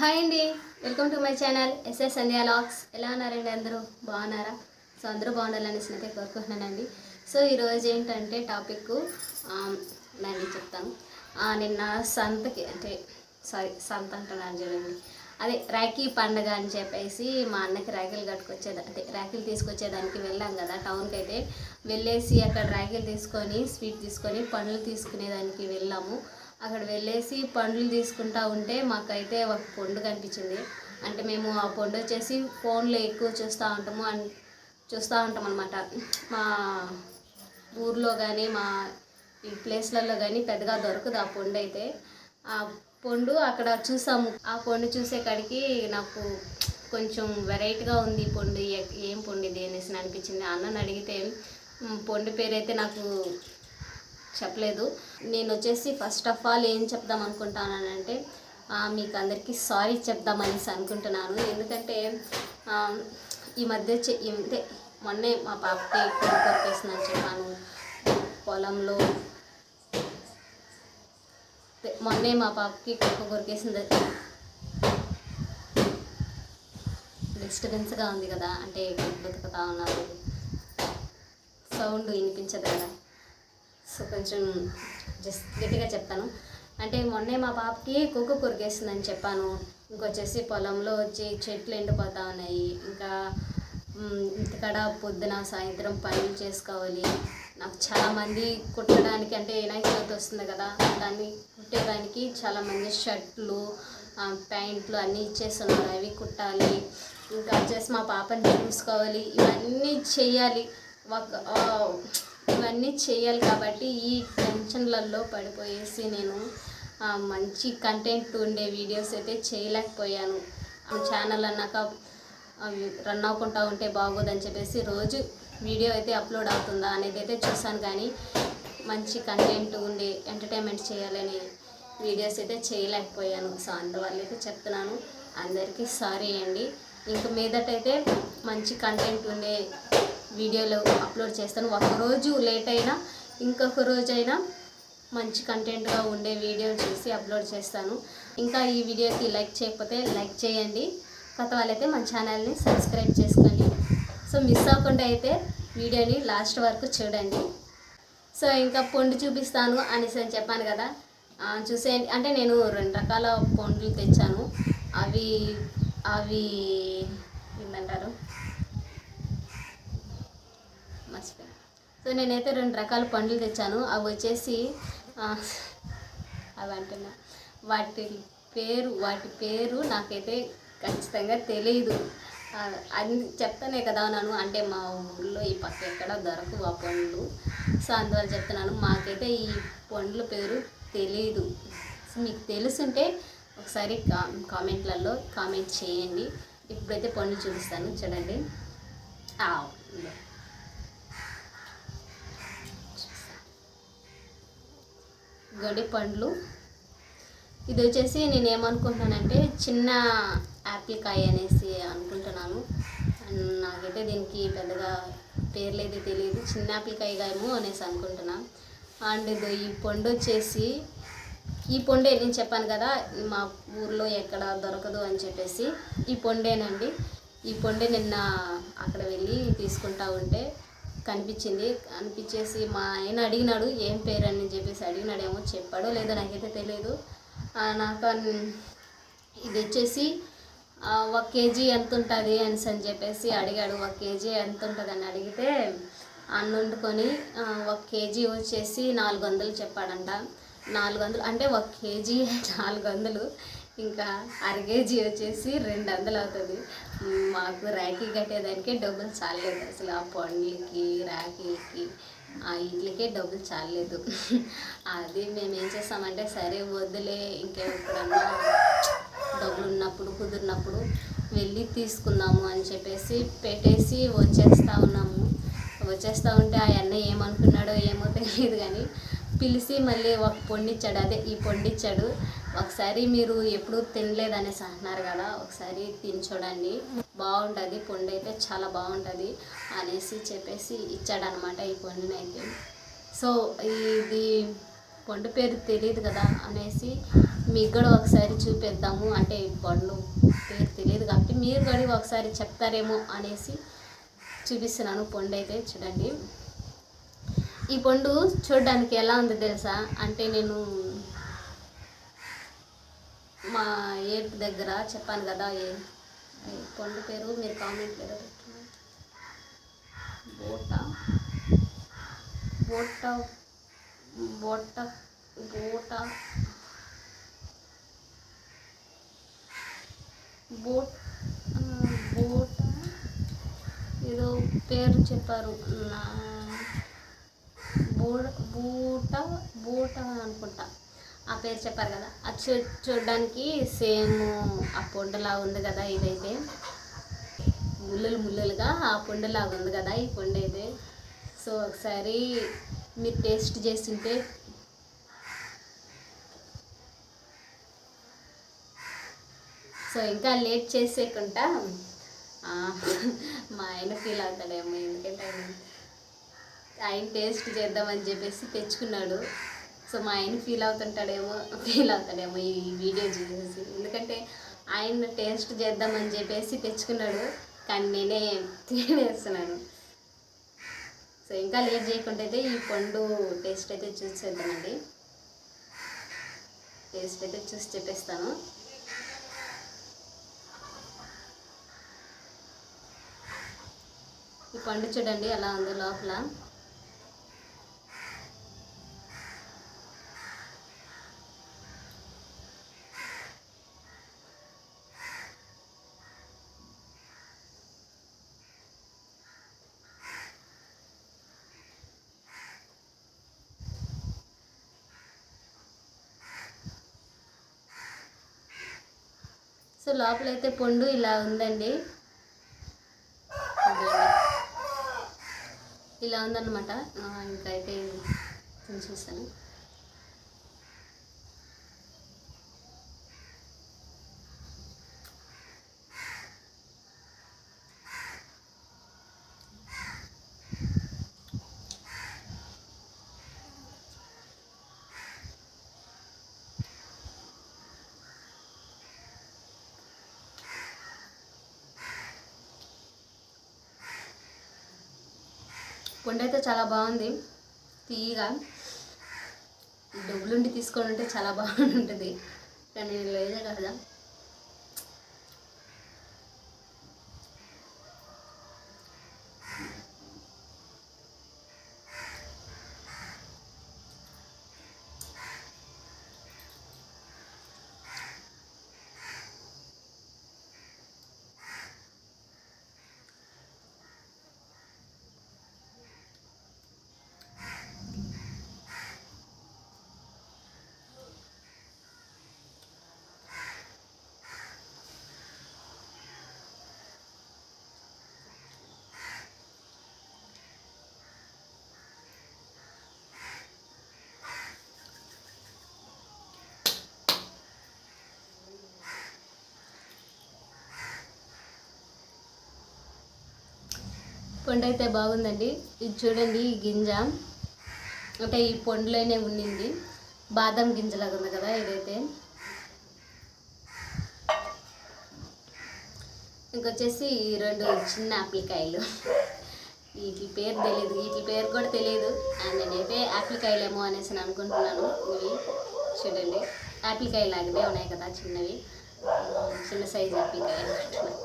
Hi అండి. Welcome to my channel SS Sandhya lakhs. ఎలా ఉన్నారండి అందరూ? బాగున్నారా? సో అందరూ బాగుండాలనేసి అయితే కోరుకుంటున్నానండి. సో ఈరోజు ఏంటంటే టాపిక్ నేను చెప్తాను. నిన్న సంతకి అంటే సారీ సంత అంటున్నాను చూడండి. అదే రాఖీ పండగ అని చెప్పేసి మా అన్నకి రాఖీలు కట్టుకొచ్చే అంటే రాఖీలు తీసుకొచ్చేదానికి వెళ్ళాం కదా టౌన్కి అయితే. వెళ్ళేసి అక్కడ రాఖీలు తీసుకొని స్వీట్ తీసుకొని పండ్లు తీసుకునేదానికి వెళ్ళాము. అక్కడ వెళ్ళేసి పండ్లు తీసుకుంటా ఉంటే మాకైతే ఒక పండు కనిపించింది. అంటే మేము ఆ పండు వచ్చేసి ఫోన్లో ఎక్కువ చూస్తూ ఉంటాము అన్ చూస్తూ ఉంటాం అనమాట మా ఊర్లో కానీ మా ఈ ప్లేస్లలో కానీ పెద్దగా దొరకదు ఆ పండు అయితే. ఆ పండు అక్కడ చూసాము. ఆ పండు చూసే కాడికి నాకు కొంచెం వెరైటీగా ఉంది ఈ పండు ఏం పండు ఇది అనేసి అనిపించింది. అన్నని అడిగితే పండు పేరైతే నాకు చెప్పలేదు. నేను వచ్చేసి ఫస్ట్ ఆఫ్ ఆల్ ఏం చెప్దాం అనుకుంటానంటే మీకు అందరికీ సారీ చెప్దామనేసి అనుకుంటున్నాను. ఎందుకంటే ఈ మధ్య అంటే మొన్నే మా పాపకి కొరికేసిందని చెప్పాను. పొలంలో మొన్నే మా పాపకి కుక్క కొరికేసింది. డిస్టర్బెన్స్గా ఉంది కదా అంటే బతుకుతా ఉన్నారు సౌండ్ వినిపించదు కదా. సో కొంచెం జస్ట్ గట్టిగా చెప్తాను. అంటే మొన్నే మా పాపకి కుక్క కొరికేసిందని చెప్పాను. ఇంకొచ్చేసి పొలంలో వచ్చి చెట్లు ఎండిపోతా ఉన్నాయి. ఇంకా మ్, ఇంటికాడ పొద్దున సాయంత్రం పనులు చేసుకోవాలి. నాకు చాలామంది కుట్టడానికి అంటే వినాయక చవితి వస్తుంది కదా దాన్ని కుట్టేదానికి చాలామంది షర్ట్లు ప్యాంట్లు అన్నీ ఇచ్చేస్తున్నారు. అవి కుట్టాలి. ఇంకా వచ్చేసి మా పాపని చూసుకోవాలి. ఇవన్నీ చేయాలి ఒక ఇవన్నీ చేయాలి కాబట్టి ఈ టెన్షన్లలో పడిపోయేసి నేను మంచి కంటెంట్ ఉండే వీడియోస్ అయితే చేయలేకపోయాను. ఛానల్ అన్నాక రన్ అవ్వకుండా ఉంటే బాగోదని చెప్పేసి రోజు వీడియో అయితే అప్లోడ్ అవుతుందా అనేది అయితే చూసాను కానీ మంచి కంటెంట్ ఉండే ఎంటర్టైన్మెంట్ చేయాలని వీడియోస్ అయితే చేయలేకపోయాను. సో అందువల్ల అయితే చెప్తున్నాను అందరికీ సారీ అండి. ఇంక మీదటైతే మంచి కంటెంట్ ఉండే వీడియోలు అప్లోడ్ చేస్తాను. ఒకరోజు లేట్ అయినా ఇంకొక రోజైనా మంచి కంటెంట్గా ఉండే వీడియోలు చేసి అప్లోడ్ చేస్తాను. ఇంకా ఈ వీడియోకి లైక్ చేయకపోతే లైక్ చేయండి. కొత్త వాళ్ళైతే మన ఛానల్ని సబ్స్క్రైబ్ చేసుకోండి. సో మిస్ అవ్వకుండా అయితే వీడియోని లాస్ట్ వరకు చూడండి. సో ఇంకా పండు చూపిస్తాను అనేసి అని చెప్పాను కదా. చూసే చూసేయండి. అంటే నేను రెండు రకాల పండ్లు తెచ్చాను. అవి అవి ఏంటంటారు సో నేనైతే రెండు రకాల పండ్లు తెచ్చాను. అవి వచ్చేసి అవి అంటున్నా. వాటి పేరు వాటి పేరు నాకైతే ఖచ్చితంగా తెలియదు అది చెప్తానే కదా నన్ను అంటే మా ఊళ్ళో ఈ పక్క ఎక్కడ దొరకవు ఆ పండ్లు. సో అందువల్ల చెప్తున్నాను మాకైతే ఈ పండ్ల పేరు తెలియదు సో మీకు తెలుసుంటే ఒకసారి కా కామెంట్లలో కామెంట్ చేయండి. ఇప్పుడైతే పండ్లు చూపిస్తాను చూడండి ఆ, ఇదిగో. గడి పండ్లు. ఇది వచ్చేసి నేను ఏమనుకుంటున్నానంటే చిన్న యాపిల్ కాయ అనేసి అనుకుంటున్నాను. అండ్ నాకైతే దీనికి పెద్దగా పేర్లు తెలియదు. చిన్న యాపిల్ కాయ ఏమో అనేసి అనుకుంటున్నాను అండ్ ఇది ఈ పండు వచ్చేసి ఈ పొండే నేను చెప్పాను కదా మా ఊర్లో ఎక్కడ దొరకదు అని చెప్పేసి ఈ పొండేనండి. ఈ పొండే నిన్న అక్కడ వెళ్ళి తీసుకుంటా ఉంటే కనిపించింది. కనిపించేసి మా ఆయన అడిగినాడు ఏం పేరు అని? చెప్పేసి అడిగినాడేమో చెప్పాడో లేదో నాకైతే తెలియదు నాకు ఇది వచ్చేసి ఒక కేజీ ఎంత ఉంటుంది? అని అని చెప్పేసి అడిగాడు. ఒక కేజీ ఎంత ఉంటుంది? అని అడిగితే అన్న వండుకొని ఒక కేజీ వచ్చేసి నాలుగు వందలు చెప్పాడంట. నాలుగు వందలు అంటే ఒక కేజీ నాలుగు వందలు. ఇంకా అర కేజీ వచ్చేసి రెండు వందలు అవుతుంది. మాకు రాఖీ కట్టేదానికే డబ్బులు చాలలేదు. అసలు ఆ పండ్లకి రాఖీకి ఆ ఇడ్లీకే డబ్బులు చాలలేదు. అది మేము ఏం చేస్తామంటే సరే వద్దులే ఇంకెప్పుడన్నా డబ్బులు ఉన్నప్పుడు కుదిరినప్పుడు వెళ్ళి తీసుకుందాము అని చెప్పేసి పెట్టేసి వచ్చేస్తూ ఉన్నాము. వచ్చేస్తూ ఉంటే ఆ అన్న ఏమనుకున్నాడో ఏమో తెలియదు కానీ పిలిచి మళ్ళీ ఒక పొండిచ్చాడు. అదే ఈ పొండిచ్చాడు. ఒకసారి మీరు ఎప్పుడు తినలేదు అనేసి అంటున్నారు కదా ఒకసారి తిని చూడండి బాగుంటుంది పొండి అయితే చాలా బాగుంటుంది అనేసి చెప్పేసి ఇచ్చాడనమాట ఈ పొండిని అయితే సో ఇది పండు పేరు తెలియదు కదా అనేసి మీకు కూడా ఒకసారి చూపిద్దాము. అంటే పండు పేరు తెలియదు కాబట్టి మీరు కూడా ఒకసారి చెప్తారేమో అనేసి చూపిస్తున్నాను. పండు అయితే చూడండి. ఈ పండు చూడడానికి ఎలా ఉంది తెలుసా? అంటే నేను మా ఏట్ దగ్గర చెప్పాను కదా ఏ పండు పేరు మీరు కామెంట్ పేరు బోట. బోట బోట బోట. బోట్ బోట. ఏదో పేరు చెప్పారు. నా బూట బూట బూట అనుకుంటా. ఆ పేరు చెప్పారు కదా. అది చూ చూడడానికి సేమ్ ఆ పొండలా ఉంది కదా ఇదైతే. ముళ్ళలు ముళ్ళలుగా ఆ పొండలాగా ఉంది కదా ఈ పొండ అయితే. సో ఒకసారి మీరు టేస్ట్ చేస్తుంటే సో ఇంకా లేట్ చేసేకుండా మా ఆయన ఫీల్ అవుతాడేమో ఎందుకంటే ఆయన టేస్ట్ చేద్దామని చెప్పేసి తెచ్చుకున్నాడు. సో మా ఆయన ఫీల్ అవుతుంటాడేమో ఫీల్ అవుతాడేమో ఈ వీడియో చూసేసి. ఎందుకంటే ఆయన టేస్ట్ చేద్దామని చెప్పేసి తెచ్చుకున్నాడు కానీ నేనే తినేస్తున్నాను. సో ఇంకా లేట్ చేయకుండా అయితే ఈ పండు టేస్ట్ అయితే చూసేద్దామండి టేస్ట్ అయితే చూసి చెప్పేస్తాను. ఈ పండు చూడండి ఎలా ఉందో లోపల. సో లోపలైతే పండు ఇలా ఉందండి. ఇలా ఉందన్నమాట. ఇంకైతే చూసాను పండు అయితే చాలా బాగుంది. తీయగా. డబ్బులుండి తీసుకొని ఉంటే చాలా బాగుంటుంది కానీ లేదే కదా. పండు అయితే బాగుందండి. ఇది చూడండి ఈ గింజ. అంటే ఈ పండులోనే ఉండింది బాదం గింజలాగా ఉంది కదా ఇదైతే ఇంకొచ్చేసి ఈ రెండు చిన్న ఆపిల్కాయలు. వీటి పేరు తెలియదు వీటి పేరు కూడా తెలియదు అండ్ నేనైతే ఆపిల్కాయలేమో అనేసి నేను అనుకుంటున్నాను. ఇవి చూడండి. ఆపిల్కాయలు లాగానే ఉన్నాయి కదా చిన్నవి. చిన్న సైజు ఆపిల్కాయలు అనుకుంటున్నాను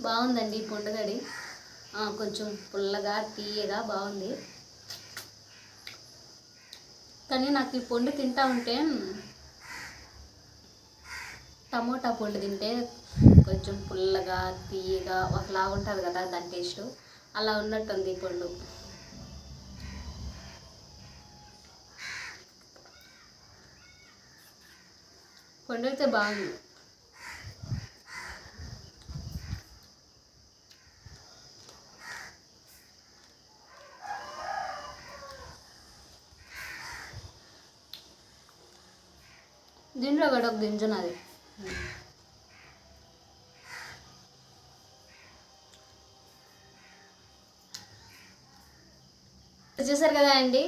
బాగుందండి ఈ పొండగడి. కొంచెం పుల్లగా తీయగా బాగుంది. కానీ నాకు ఈ పండు తింటా ఉంటే టమోటా పండు తింటే కొంచెం పుల్లగా తీయగా ఒకలా ఉంటుంది కదా దాని టేస్ట్. అలా ఉన్నట్టుంది ఈ పండు. పండు అయితే బాగుంది. ఒక గింజున్నది చూసారు కదా అండి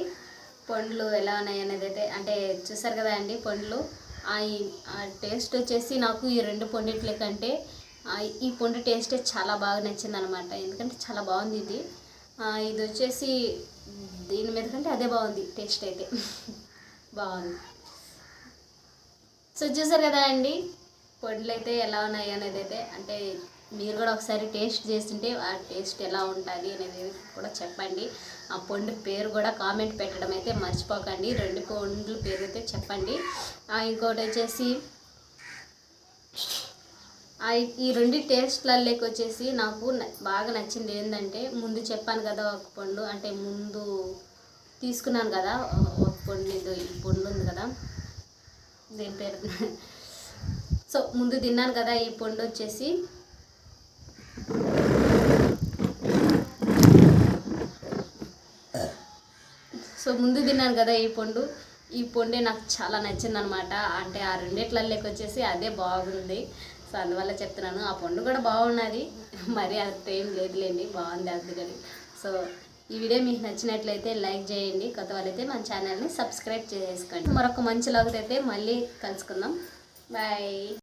పండ్లు ఎలా ఉన్నాయి అనేది అయితే అంటే చూసారు కదా అండి పండ్లు. ఆ టేస్ట్ వచ్చేసి నాకు ఈ రెండు పొండిట్ల కంటే ఈ పండు టేస్టే చాలా బాగా నచ్చింది అనమాట ఎందుకంటే చాలా బాగుంది ఇది. ఇది వచ్చేసి దీని మీద కంటే అదే బాగుంది టేస్ట్ అయితే. బాగుంది. సో చూసారు కదా అండి. పొడులు అయితే ఎలా ఉన్నాయి అనేది అయితే అంటే మీరు కూడా ఒకసారి టేస్ట్ చేస్తుంటే ఆ టేస్ట్ ఎలా ఉంటుంది అనేది కూడా చెప్పండి. ఆ పండు పేరు కూడా కామెంట్ పెట్టడం అయితే మర్చిపోకండి. రెండు పండ్ల పేరు అయితే చెప్పండి. ఇంకోటి వచ్చేసి ఆ ఈ రెండు టేస్ట్లలోకి వచ్చేసి నాకు బాగా నచ్చింది ఏంటంటే ముందు చెప్పాను కదా ఒక పండు అంటే ముందు తీసుకున్నాను కదా ఒక పండు ఈ పండు ఉంది కదా. దేని పేరు? సో ముందు తిన్నాను కదా ఈ పండు వచ్చేసి. సో ముందు తిన్నాను కదా ఈ పండు. ఈ పండే నాకు చాలా నచ్చిందనమాట అంటే ఆ రెండిట్లలోకి వచ్చేసి అదే బాగుంది. సో అందువల్ల చెప్తున్నాను ఆ పండు కూడా బాగున్నది. మరి అంత ఏం లేదులేండి బాగుంది అందుకని. సో ఈ వీడియో మీకు నచ్చినట్లయితే లైక్ చేయండి. కొత్త వాళ్ళైతే మన ఛానల్ని సబ్స్క్రైబ్ చేసుకోండి. మరొక మంచి లాగుతైతే మళ్ళీ కలుసుకుందాం. బాయ్